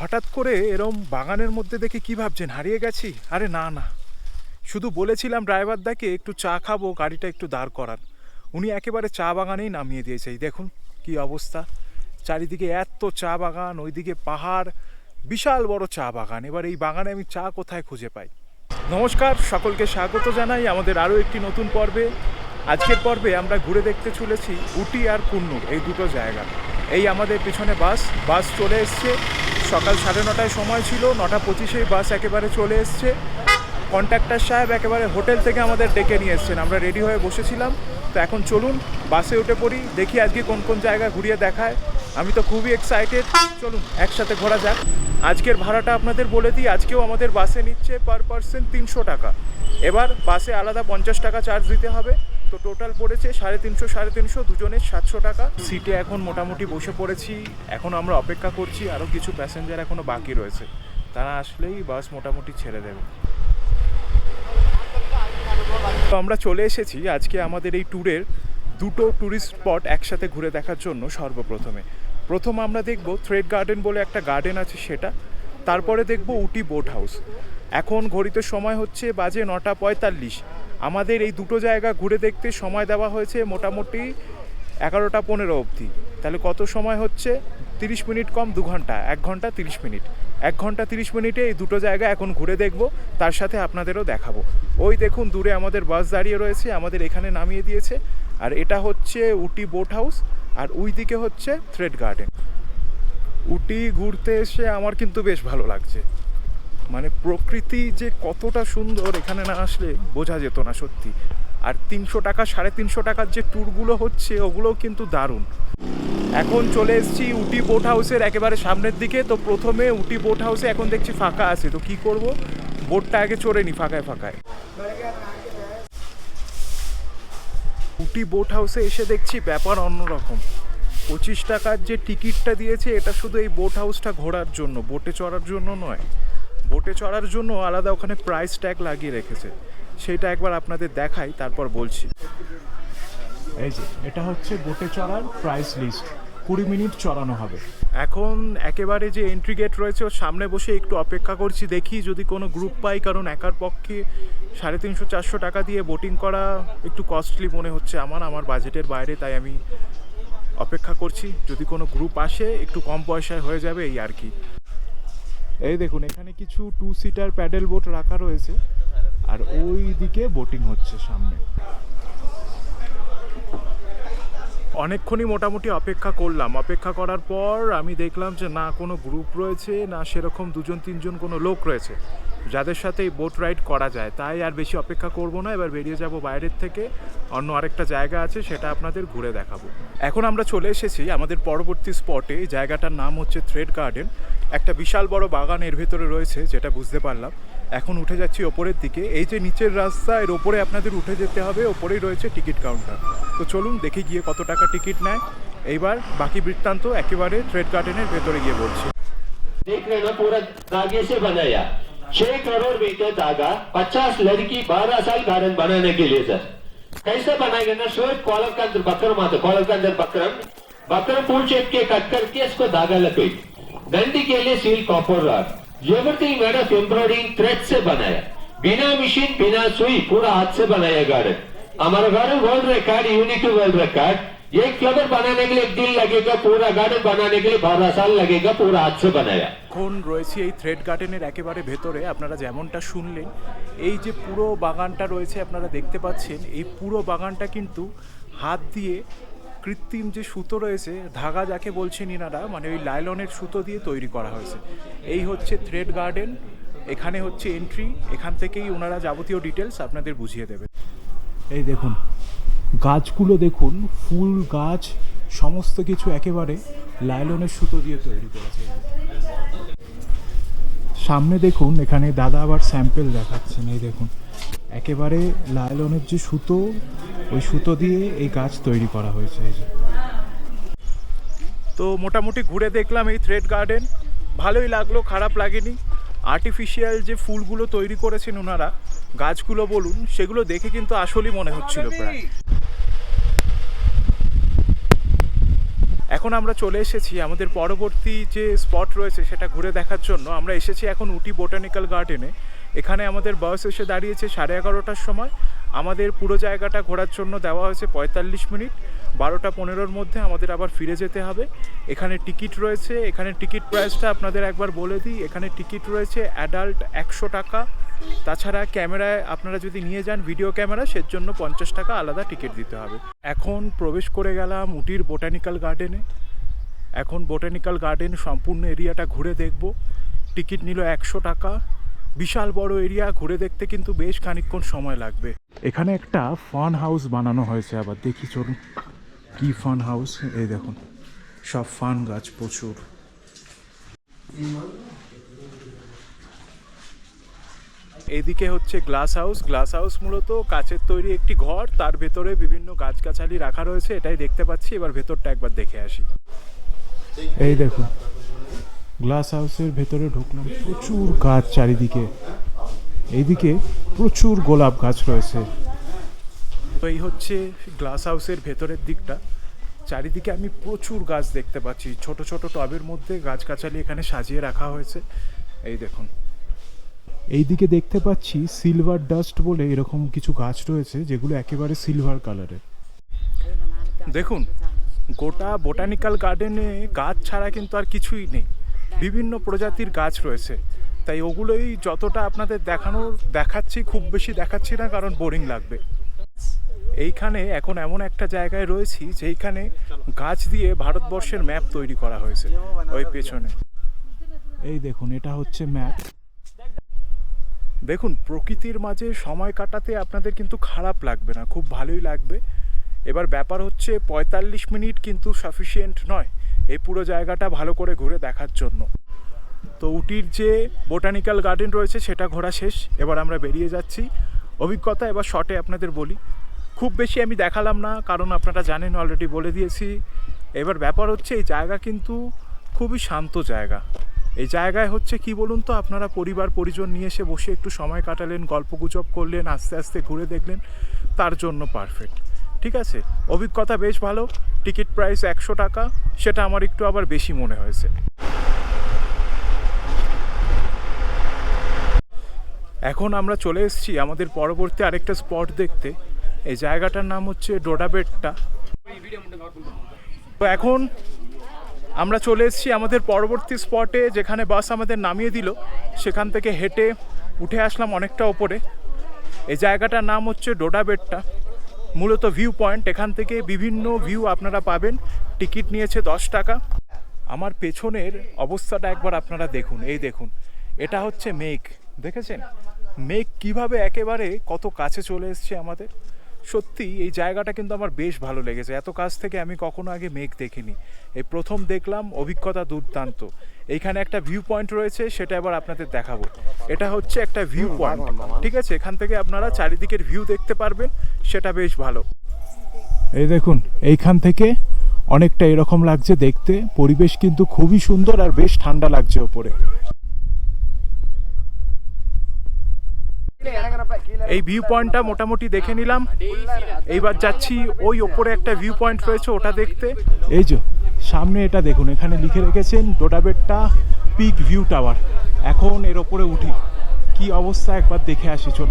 হঠাৎ করে এরম বাগানের মধ্যে দেখে কি ভাবছেন? হারিয়ে গেছি? আরে না না। শুধু বলেছিলাম ড্রাইভার দাকে একটু চা খাব, গাড়িটা একটু দাঁড় করান। উনি একেবারে চা বাগানেই নামিয়ে দিয়েছে। দেখুন কি অবস্থা। চারিদিকে এত চা বাগান, ওইদিকে পাহাড়, বিশাল বড় চা বাগান। এবার এই বাগানে আমি চা কোথায় খুঁজে পাই? নমস্কার, সকলকে স্বাগত জানাই আমাদের আরও একটি নতুন পর্বে। আজকের পর্বে আমরা ঘুরে দেখতে চলেছি উটি আর কুন্নুর, এই দুটো জায়গা। এই আমাদের পিছনে বাস বাস চলে এসছে। সকাল সাড়ে নটায় সময় ছিল, নটা পঁচিশেই বাস একেবারে চলে এসছে। কন্ট্রাক্টর সাহেব একেবারে হোটেল থেকে আমাদের ডেকে নিয়ে এসছেন। আমরা রেডি হয়ে বসেছিলাম। তো এখন চলুন, বাসে উঠে পড়ি, দেখি আজকে কোন কোন জায়গা ঘুরিয়ে দেখায়। আমি তো খুবই এক্সাইটেড চলুন, একসাথে ঘোরা যাক। আজকের ভাড়াটা আপনাদের বলে দিই, আজকেও আমাদের বাসে নিচ্ছে পার পার্সন তিনশো টাকা। এবার বাসে আলাদা পঞ্চাশ টাকা চার্জ দিতে হবে। তো টোটাল পড়েছে সাড়ে তিনশো সাড়ে তিনশো, দুজনের সাতশো টাকা। সিটে এখন মোটামুটি বসে পড়েছি, এখন আমরা অপেক্ষা করছি আরও কিছু প্যাসেঞ্জার এখনও বাকি রয়েছে। তারা আসলেই বাস মোটামুটি ছেড়ে দেবে। তো আমরা চলে এসেছি আজকে আমাদের এই ট্যুরের দুটো ট্যুরিস্ট স্পট একসাথে ঘুরে দেখার জন্য সর্বপ্রথমে। প্রথম আমরা দেখব থ্রেড গার্ডেন বলে একটা গার্ডেন আছে সেটা, তারপরে দেখব উটি বোট হাউস এখন ঘড়িতে সময় হচ্ছে বাজে নটা পঁয়তাল্লিশ। আমাদের এই দুটো জায়গা ঘুরে দেখতে সময় দেওয়া হয়েছে মোটামুটি এগারোটা পনেরো অবধি। তাহলে কত সময় হচ্ছে? তিরিশ মিনিট কম, দু ঘণ্টা, এক ঘণ্টা তিরিশ মিনিট। এক ঘণ্টা তিরিশ মিনিটে এই দুটো জায়গা এখন ঘুরে দেখব, তার সাথে আপনাদেরও দেখাবো। ওই দেখুন, দূরে আমাদের বাস দাঁড়িয়ে রয়েছে, আমাদের এখানে নামিয়ে দিয়েছে। আর এটা হচ্ছে উটি বোট হাউস, আর ওই দিকে হচ্ছে থ্রেড গার্ডেন। উটি ঘুরতে এসে আমার কিন্তু বেশ ভালো লাগছে। মানে প্রকৃতি যে কতটা সুন্দর এখানে না আসলে বোঝা যেত না সত্যি। আর তিনশো টাকা, সাড়ে তিনশো টাকার যে ট্যুরগুলো হচ্ছে, ওগুলোও কিন্তু দারুণ। এখন চলে এসেছি উটি বোট হাউসের একেবারে সামনের দিকে। তো প্রথমে উটি বোট হাউসে এখন দেখছি ফাঁকা আছে। তো কি করব? বোটটা আগে চড়ে নি ফাঁকায় ফাঁকায়। উটি বোট হাউসে এসে দেখছি ব্যাপার অন্যরকম। পঁচিশ টাকার যে টিকিটটা দিয়েছে, এটা শুধু এই বোট হাউসটা ঘোরার জন্য, বোটে চড়ার জন্য নয়। বোটে চড়ার জন্য আলাদা ওখানে প্রাইস ট্যাগ লাগিয়ে রেখেছে। সেটা একবার আপনাদের দেখাই তারপর বলছি। এই যে এটা হচ্ছে বোটে চড়ার প্রাইস লিস্ট কুড়ি মিনিট চড়ানো হবে। এখন একেবারে যে এন্ট্রি গেট রয়েছে ওর সামনে বসে একটু অপেক্ষা করছি দেখি যদি কোনো গ্রুপ পাই কারণ একার পক্ষে সাড়ে তিনশো চারশো টাকা দিয়ে বোটিং করা একটু কস্টলি মনে হচ্ছে আমার আমার বাজেটের বাইরে তাই আমি অপেক্ষা করছি। যদি কোনো গ্রুপ আসে একটু কম পয়সায় হয়ে যাবে এই আর কি। এই দেখুন, এখানে কিছু টু সিটার প্যাডেল বোট রাখা রয়েছে, আর ওই দিকে বোটিং হচ্ছে সামনে। অনেকক্ষণই মোটামুটি অপেক্ষা করলাম। অপেক্ষা করার পর আমি দেখলাম যে না কোনো গ্রুপ রয়েছে, না সেরকম দুজন, তিনজন কোনো লোক রয়েছে। যাদের সাথে এই বোট রাইড করা যায় তাই আর বেশি অপেক্ষা করব না এবার বেরিয়ে যাব বাইরের থেকে অন্য আরেকটা জায়গা আছে সেটা আপনাদের ঘুরে দেখাবো এখন আমরা চলে এসেছি আমাদের পরবর্তী স্পটে এই জায়গাটার নাম হচ্ছে থ্রেড গার্ডেন একটা বিশাল বড় বাগান এর ভেতরে রয়েছে যেটা বুঝতে পারলাম এখন উঠে যাচ্ছি ওপরের দিকে এই যে নিচের রাস্তা এর ওপরে আপনাদের উঠে যেতে হবে ওপরেই রয়েছে টিকিট কাউন্টার তো চলুন দেখে গিয়ে কত টাকা টিকিট নেয় এইবার বাকি বৃত্তান্ত একেবারে থ্রেড গার্ডেনের ভেতরে গিয়ে বলছি देख रहे ना पूरा धागे से बनाया छह करोड़ मीटर धागा पचास लड़की बारह साल गार्डन बनाने के लिए सर। कैसे बनाएंगे ना? श्वेत कॉलर के अंदर बकरम आता कॉलर के अंदर बकरम। बकरम पूल शेप के कट करके इसको धागा लपेट। डंडी के लिए seal copper rod. Everything made of embroidering thread से बनाया। बिना मशीन बिना सुई पूरा हाथ से बनाया गार्डन। हमारा garden world record unique world record एक फ्लावर बनाने के लिए एक दिन लगेगा पूरा गार्डन बनाने के लिए बारह साल लगेगा पूरा हाथ से बनाया এখন রয়েছি এই থ্রেড গার্ডেনের একেবারে ভেতরে আপনারা যেমনটা শুনলেন এই যে পুরো বাগানটা রয়েছে আপনারা দেখতে পাচ্ছেন এই পুরো বাগানটা কিন্তু হাত দিয়ে কৃত্রিম যে সুতো রয়েছে ধাগা যাকে বলছেন ইনারা মানে ওই লাইলনের সুতো দিয়ে তৈরি করা হয়েছে এই হচ্ছে থ্রেড গার্ডেন এখানে হচ্ছে এন্ট্রি এখান থেকেই ওনারা যাবতীয় ডিটেলস আপনাদের বুঝিয়ে দেবে এই দেখুন গাছগুলো দেখুন ফুল গাছ সমস্ত কিছু একেবারে লাইলনের সুতো দিয়ে তৈরি করেছে। সামনে দেখুন এখানে দাদা আবার স্যাম্পেল দেখাচ্ছেন এই দেখুন। একেবারে লাইলনের যে সুতো ওই সুতো দিয়ে এই গাছ তৈরি করা হয়েছে এই যে। তো মোটামুটি ঘুরে দেখলাম এই থ্রেড গার্ডেন। ভালোই লাগল খারাপ লাগেনি। আর্টিফিশিয়াল যে ফুলগুলো তৈরি করেছেন ওনারা গাছগুলো বলুন সেগুলো দেখে কিন্তু আসলেই মনে হচ্ছিল প্রায়। এখন আমরা চলে এসেছি আমাদের পরবর্তী যে স্পট রয়েছে সেটা ঘুরে দেখার জন্য। আমরা এসেছি এখন উটি বোটানিক্যাল গার্ডেনে। এখানে আমাদের বাস এসে দাঁড়িয়েছে সাড়ে এগারোটার সময়। আমাদের পুরো জায়গাটা ঘোরার জন্য দেওয়া হয়েছে পঁয়তাল্লিশ মিনিট। বারোটা পনেরোর মধ্যে আমাদের আবার ফিরে যেতে হবে। এখানে টিকিট রয়েছে, এখানে টিকিট প্রাইসটা আপনাদের একবার বলে দিই। এখানে টিকিট রয়েছে অ্যাডাল্ট একশো টাকা। তাছাড়া ক্যামেরায় আপনারা যদি নিয়ে যান ভিডিও ক্যামেরা সের জন্য পঞ্চাশ টাকা আলাদা টিকিট দিতে হবে। এখন প্রবেশ করে গেলাম উটির বোটানিক্যাল গার্ডেনে। এখন বোটানিক্যাল গার্ডেন সম্পূর্ণ এরিয়াটা ঘুরে দেখব। টিকিট নিল একশো টাকা। বিশাল বড় এরিয়া, ঘুরে দেখতে কিন্তু বেশ খানিকক্ষণ সময় লাগবে। এখানে একটা ফান হাউস বানানো হয়েছে আবার। দেখি চলুন। কি ফান হাউস এই দেখুন, সব ফান গাছ প্রচুর। এদিকে হচ্ছে গ্লাস হাউস গ্লাস হাউস মূলত কাচের তৈরি একটি ঘর, তার ভেতরে বিভিন্ন গাছগাছালি রাখা রয়েছে, এটাই দেখতে পাচ্ছি। এবার ভেতরটা একবার দেখে আসি। এই দেখুন গ্লাস হাউসের ভেতরে ঢুকলাম, প্রচুর গাছ চারিদিকে। এইদিকে প্রচুর গোলাপ গাছ রয়েছে। তো এই হচ্ছে গ্লাস হাউসের ভেতরের দিকটা। চারিদিকে আমি প্রচুর গাছ দেখতে পাচ্ছি। ছোট ছোট টবের মধ্যে গাছগাছালি এখানে সাজিয়ে রাখা হয়েছে। এই দেখুন। এইদিকে দেখতে পাচ্ছি সিলভার ডাস্ট বলে এরকম কিছু গাছ রয়েছে, যেগুলো একেবারে সিলভার কালারের দেখুন, গোটা বোটানিক্যাল গার্ডেনে গাছ ছাড়া কিন্তু আর কিছুই নেই। বিভিন্ন প্রজাতির গাছ রয়েছে। তাই ওগুলোই যতটা আপনাদের দেখানোর, দেখাচ্ছি, খুব বেশি দেখাচ্ছি না, কারণ বোরিং লাগবে। এইখানে এখন এমন একটা জায়গায় রয়েছি যেইখানে গাছ দিয়ে ভারতবর্ষের ম্যাপ তৈরি করা হয়েছে, ওই পেছনে। এই দেখুন, এটা হচ্ছে ম্যাপ। দেখুন, প্রকৃতির মাঝে সময় কাটাতে আপনাদের কিন্তু খারাপ লাগবে না, খুব ভালোই লাগবে। এবার ব্যাপার হচ্ছে, পঁয়তাল্লিশ মিনিট কিন্তু সাফিসিয়েন্ট নয় এই পুরো জায়গাটা ভালো করে ঘুরে দেখার জন্য। তো উটির যে বোটানিক্যাল গার্ডেন রয়েছে, সেটা ঘোরা শেষ। এবার আমরা বেরিয়ে যাচ্ছি। অভিজ্ঞতা এবার শর্টে আপনাদের বলি। খুব বেশি আমি দেখালাম না, কারণ আপনারা জানেন অলরেডি বলে দিয়েছি। এবার ব্যাপার হচ্ছে, এই জায়গা কিন্তু খুবই শান্ত জায়গা। এই জায়গায় হচ্ছে, কি বলুন তো, আপনারা পরিবার, পরিজন নিয়ে এসে বসে একটু সময় কাটালেন গল্পগুজব করলেন, আস্তে আস্তে ঘুরে দেখলেন, তার জন্য পারফেক্ট ঠিক আছে? অভিজ্ঞতা বেশ ভালো টিকিট প্রাইস একশো টাকা, সেটা আমার একটু আবার বেশি মনে হয়েছে। এখন আমরা চলে এসেছি আমাদের পরবর্তী আরেকটা স্পট দেখতে। এই জায়গাটার নাম হচ্ছে ডোডাবেটটা। তো এখন আমরা চলে এসেছি আমাদের পরবর্তী স্পটে, যেখানে বাস আমাদের নামিয়ে দিল। সেখান থেকে হেঁটে উঠে আসলাম অনেকটা ওপরে। এই জায়গাটার নাম হচ্ছে ডোডাবেটটা। মূলত ভিউ পয়েন্ট। এখান থেকে বিভিন্ন ভিউ আপনারা পাবেন। টিকিট নিয়েছে দশ টাকা। আমার পেছনের অবস্থাটা একবার আপনারা দেখুন। এই দেখুন, এটা হচ্ছে মেঘ। দেখেছেন? মেঘ কীভাবে একেবারে কত কাছে চলে এসছে আমাদের। সত্যি, এই জায়গাটা কিন্তু আমার বেশ ভালো লেগেছে। এত কাছ থেকে আমি কখনো আগে মেঘ দেখিনি। এই প্রথম দেখলাম, অভিজ্ঞতা দুর্দান্ত। এইখানে একটা ভিউ পয়েন্ট রয়েছে, সেটা এবার আপনাদের দেখাবো। এটা হচ্ছে একটা ভিউ পয়েন্ট ঠিক আছে? এখান থেকে আপনারা চারিদিকের ভিউ দেখতে পারবেন, সেটা বেশ ভালো। এই দেখুন, এইখান থেকে অনেকটা এরকম লাগছে দেখতে। পরিবেশ কিন্তু খুবই সুন্দর আর বেশ ঠান্ডা লাগছে ওপরে। এই ভিউ পয়েন্টটা মোটামুটি দেখে নিলাম। এইবার যাচ্ছি, ওই ওপরে একটা ভিউ পয়েন্ট রয়েছে, ওটা দেখতে। এই যে, সামনে এটা দেখুন, এখানে লিখে রেখেছেন ডোডাবেটটা পিক ভিউ টাওয়ার। এখন এর ওপরে উঠি। কি অবস্থা? একবার দেখে আসি চল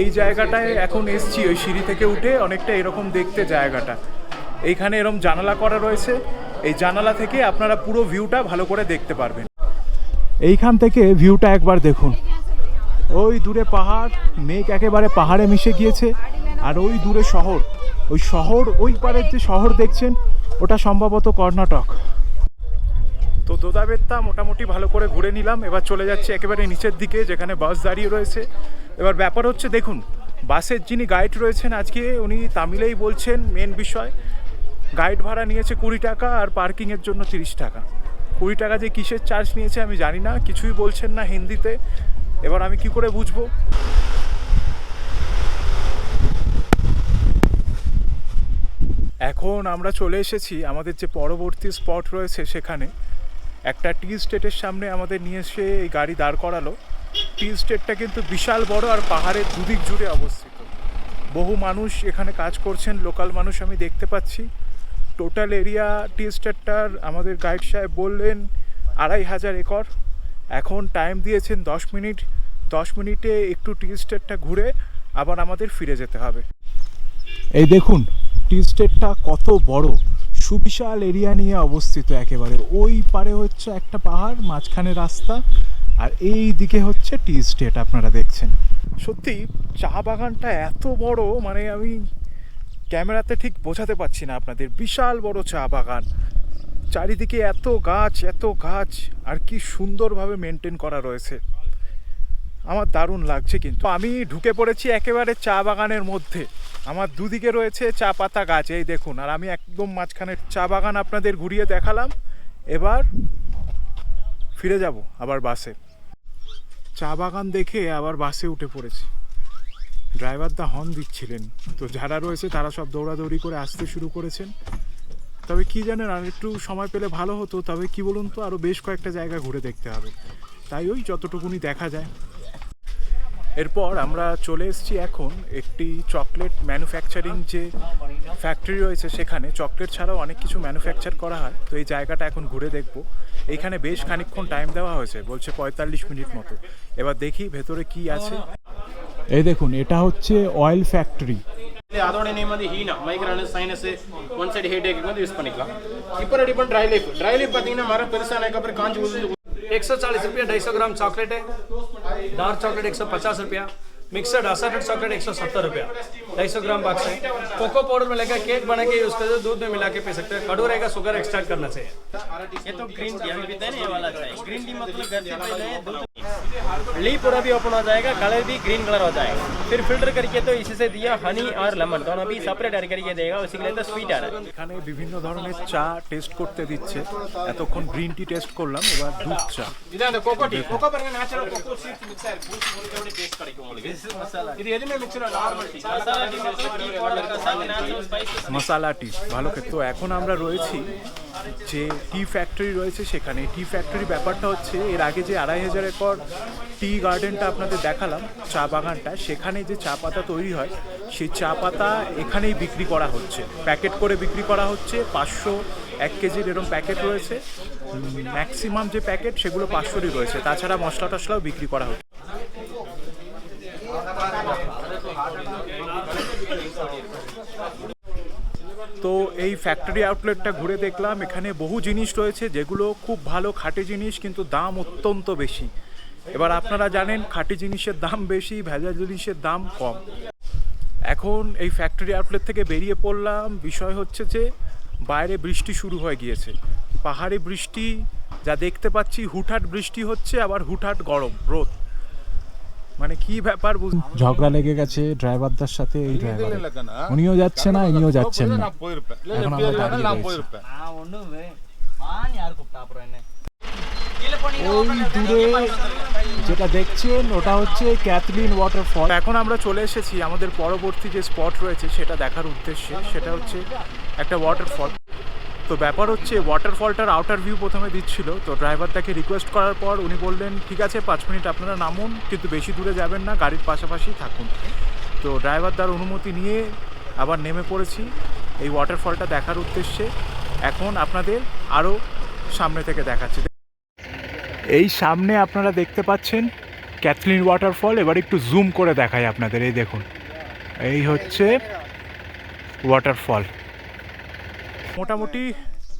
এই জায়গাটায় এখন এসছি, ওই সিঁড়ি থেকে উঠে অনেকটা এরকম দেখতে জায়গাটা। এইখানে এরকম জানালা করা রয়েছে। এই জানালা থেকে আপনারা পুরো ভিউটা ভালো করে দেখতে পারবেন। এইখান থেকে ভিউটা একবার দেখুন। ওই দূরে পাহাড়, মেঘ একেবারে পাহাড়ে মিশে গিয়েছে। আর ওই দূরে শহর, ওই শহর, ওই পারের যে শহর দেখছেন, ওটা সম্ভবত কর্ণাটক। তো দোদাবেত্তা মোটামুটি ভালো করে ঘুরে নিলাম। এবার চলে যাচ্ছে একেবারে নিচের দিকে, যেখানে বাস দাঁড়িয়ে রয়েছে। এবার ব্যাপার হচ্ছে, দেখুন, বাসের যিনি গাইড রয়েছেন আজকে, উনি তামিলেই বলছেন মেন বিষয়। গাইড ভাড়া নিয়েছে কুড়ি টাকা আর পার্কিংয়ের জন্য তিরিশ টাকা। কুড়ি টাকা যে কিসের চার্জ নিয়েছে আমি জানি না, কিছুই বলছেন না হিন্দিতে। এবার আমি কি করে বুঝব? এখন আমরা চলে এসেছি আমাদের যে পরবর্তী স্পট রয়েছে সেখানে। একটা টি স্টেটের সামনে আমাদের নিয়ে এসে এই গাড়ি দাঁড় করালো। টি স্টেটটা কিন্তু বিশাল বড় আর পাহাড়ের দুদিক জুড়ে অবস্থিত। বহু মানুষ এখানে কাজ করছেন, লোকাল মানুষ আমি দেখতে পাচ্ছি। টোটাল এরিয়া টি স্টেটটার আমাদের গাইড সাহেব বললেন, আড়াই হাজার একর। এখন টাইম দিয়েছেন দশ মিনিট। দশ মিনিটে একটু টি স্টেটটা ঘুরে আবার আমাদের ফিরে যেতে হবে। এই দেখুন টি স্টেটটা কত বড়। সুবিশাল এরিয়া নিয়ে অবস্থিত একেবারে। ওই পারে হচ্ছে একটা পাহাড় মাঝখানে রাস্তা আর এই দিকে হচ্ছে টি স্টেট আপনারা দেখছেন। সত্যি চা বাগানটা এত বড় মানে আমি ক্যামেরাতে ঠিক বোঝাতে পারছি না আপনাদের। বিশাল বড় চা বাগান। চারিদিকে এত গাছ এত গাছ, আর কি সুন্দরভাবে মেনটেন করা রয়েছে। আমার দারুণ লাগছে কিন্তু। আমি ঢুকে পড়েছি একেবারে চা বাগানের মধ্যে। আমার দুদিকে রয়েছে চা পাতা গাছ, এই দেখুন। আর আমি একদম মাঝখানে চা বাগান আপনাদের ঘুরিয়ে দেখালাম। এবার ফিরে যাব আবার বাসে। চা বাগান দেখে আবার বাসে উঠে পড়েছি। ড্রাইভার দা হর্ন দিচ্ছিলেন। তো যারা রয়েছে তারা সব দৌড়াদৌড়ি করে আসতে শুরু করেছেন। তবে কি জানেন, আর একটু সময় পেলে ভালো হতো, তবে কি বলুন তো আরও বেশ কয়েকটা জায়গা ঘুরে দেখতে হবে। তাই ওই যতটুকুনি দেখা যায়। এরপর আমরা চলে এসেছি এখন একটি চকলেট ম্যানুফ্যাকচারিং যে ফ্যাক্টরি রয়েছে সেখানে। চকলেট ছাড়াও অনেক কিছু ম্যানুফ্যাকচার করা হয়। তো এই জায়গাটা এখন ঘুরে দেখব। এইখানে বেশ খানিকক্ষণ টাইম দেওয়া হয়েছে, বলছে পঁয়তাল্লিশ মিনিট মতো। এবার দেখি ভেতরে কি আছে। এই দেখুন, এটা হচ্ছে অয়েল ফ্যাক্টরি। அதோட நேம் வந்து ஹீனா மைக்ரானு சைனஸ் ஒன் சைடு ஹெட் ஏக்கு வந்து யூஸ் பண்ணிக்கலாம் இப்போ ரெடி பண்ண ட்ரை லைஃப் ட்ரை லைஃப் பார்த்தீங்கன்னா மரம் பெருசானதுக்கு अப்புறம் காஞ்சி ஊற்றி एक सौ चालीस रुपया ढाई सौ ग्राम चॉकलेट है डार्क चॉकलेट एक सौ पचास रुपया मिक्सड असर्टेड चॉकलेट एक सौ सत्तर रुपया ढाई सौ ग्राम बॉक्स है कोको पाउडर मिलेगा केक बना के यूज़ करते दूध में मिला के पी सकते हैं कड़ू रहेगा शुगर एक्सट्रैक्ट करना चाहिए ये तो ग्रीन टी पीते हैं ये वाला ग्रीन टी मतलब ली पूरा भी ओपन हो जाएगा कलर भी ग्रीन कलर हो जाएगा फिर फिल्टर करके तो इसी से दिया हनी और लेमन दोनों भी सेपरेट ऐड करके देगा उसी के लिए तो स्वीट आ रहा है এখানে বিভিন্ন ধরনের চা টেস্ট করতে দিচ্ছে এতক্ষণ গ্রিন টি টেস্ট করলাম এবার দুধ চা இது அந்த கோகோ டீ கோகோ பாருங்க நேச்சுரல் கோகோ சீட்ஸ் மிக்ஸ் ஆயிருக்கு பூஸ்ட் போட்டு டேஸ்ட் கிடைக்கும் உங்களுக்கு இது எதுவுமே mix normal tea masala tea मतलब டீ पाउडर का साथ नेचुरल स्पाइसेस মশালা টি ভালো খেতে তো এখন আমরা রয়েছি যে টি ফ্যাক্টরি রয়েছে সেখানে। টি ফ্যাক্টরি ব্যাপারটা হচ্ছে, এর আগে যে আড়াই হাজার একর টি গার্ডেনটা আপনাদের দেখালাম, চা বাগানটা, সেখানে যে চা পাতা তৈরি হয় সেই চা পাতা এখানেই বিক্রি করা হচ্ছে। প্যাকেট করে বিক্রি করা হচ্ছে, পাঁচশো এক কেজির এরকম প্যাকেট রয়েছে। ম্যাক্সিমাম যে প্যাকেট, সেগুলো পাঁচশোরই রয়েছে। তাছাড়া মশলা টশলাও বিক্রি করা হচ্ছে। তো এই ফ্যাক্টরি আউটলেটটা ঘুরে দেখলাম, এখানে বহু জিনিস রয়েছে যেগুলো খুব ভালো খাঁটি জিনিস, কিন্তু দাম অত্যন্ত বেশি। এবার আপনারা জানেন, খাঁটি জিনিসের দাম বেশি ভেজা জিনিসের দাম কম। এখন এই ফ্যাক্টরি আউটলেট থেকে বেরিয়ে পড়লাম, বিষয় হচ্ছে যে বাইরে বৃষ্টি শুরু হয়ে গিয়েছে। পাহাড়ে বৃষ্টি, যা দেখতে পাচ্ছি, হুটহাট বৃষ্টি হচ্ছে, আবার হুটহাট গরম, রোদ। মানে কি ব্যাপার ঝগড়া লেগে গেছে ড্রাইভারদার সাথে এই ড্রাইভার। উনিও যাচ্ছে না ইনিও যাচ্ছেন না। এখন আমরা দাঁড়িয়ে রয়েছি। ওই দূরে যেটা দেখছেন ওটা হচ্ছে ক্যাথলিন ওয়াটারফল এখন আমরা চলে এসেছি আমাদের পরবর্তী যে স্পট রয়েছে সেটা দেখার উদ্দেশ্যে সেটা হচ্ছে একটা ওয়াটারফল তো ব্যাপার হচ্ছে ওয়াটারফলটার আউটার ভিউ প্রথমে দিচ্ছিল। তো ড্রাইভার তাকে রিকোয়েস্ট করার পর উনি বললেন, ঠিক আছে, পাঁচ মিনিট আপনারা নামুন, কিন্তু বেশি দূরে যাবেন না, গাড়ির পাশাপাশি থাকুন। তো ড্রাইভার তার অনুমতি নিয়ে আবার নেমে পড়েছি এই ওয়াটারফলটা দেখার উদ্দেশ্যে। এখন আপনাদের আরও সামনে থেকে দেখাচ্ছি। এই সামনে আপনারা দেখতে পাচ্ছেন ক্যাথলিন ওয়াটারফল এবার একটু জুম করে দেখাই আপনাদের, এই দেখুন। এই হচ্ছে ওয়াটারফল মোটামুটি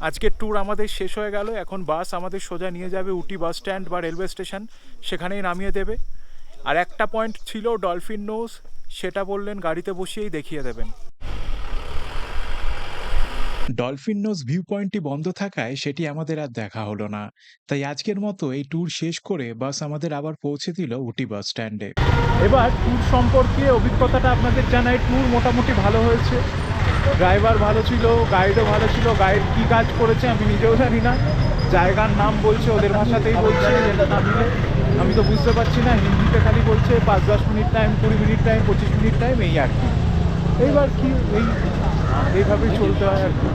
আজকের ট্যুর আমাদের শেষ হয়ে গেল। এখন বাস আমাদের সোজা নিয়ে যাবে উটি বাস স্ট্যান্ড বা রেলওয়ে স্টেশন সেখানেই নামিয়ে দেবে। আর একটা পয়েন্ট ছিল ডলফিন নোজ সেটা বললেন গাড়িতে বসিয়েই দেখিয়ে দেবেন। ডলফিন নোজ ভিউ পয়েন্টটি বন্ধ থাকায় সেটি আমাদের আর দেখা হলো না। তাই আজকের মতো এই ট্যুর শেষ করে বাস আমাদের আবার পৌঁছে দিল উটি বাস স্ট্যান্ডে এবার ট্যুর সম্পর্কে অভিজ্ঞতাটা আপনাদের জানাই। ট্যুর মোটামুটি ভালো হয়েছে। ড্রাইভার ভালো ছিল গাইডও ভালো ছিল গাইড কী কাজ করেছে আমি নিজেও জানি না। জায়গার নাম বলছে, ওদের ভাষাতেই বলছে আমি তো বুঝতে পারছি না, হিন্দিতে খালি বলছে, পাঁচ দশ মিনিট টাইম কুড়ি মিনিট টাইম পঁচিশ মিনিট টাইম এই আর কি। এইবার কি, এই, এইভাবেই চলতে হয় আর কি।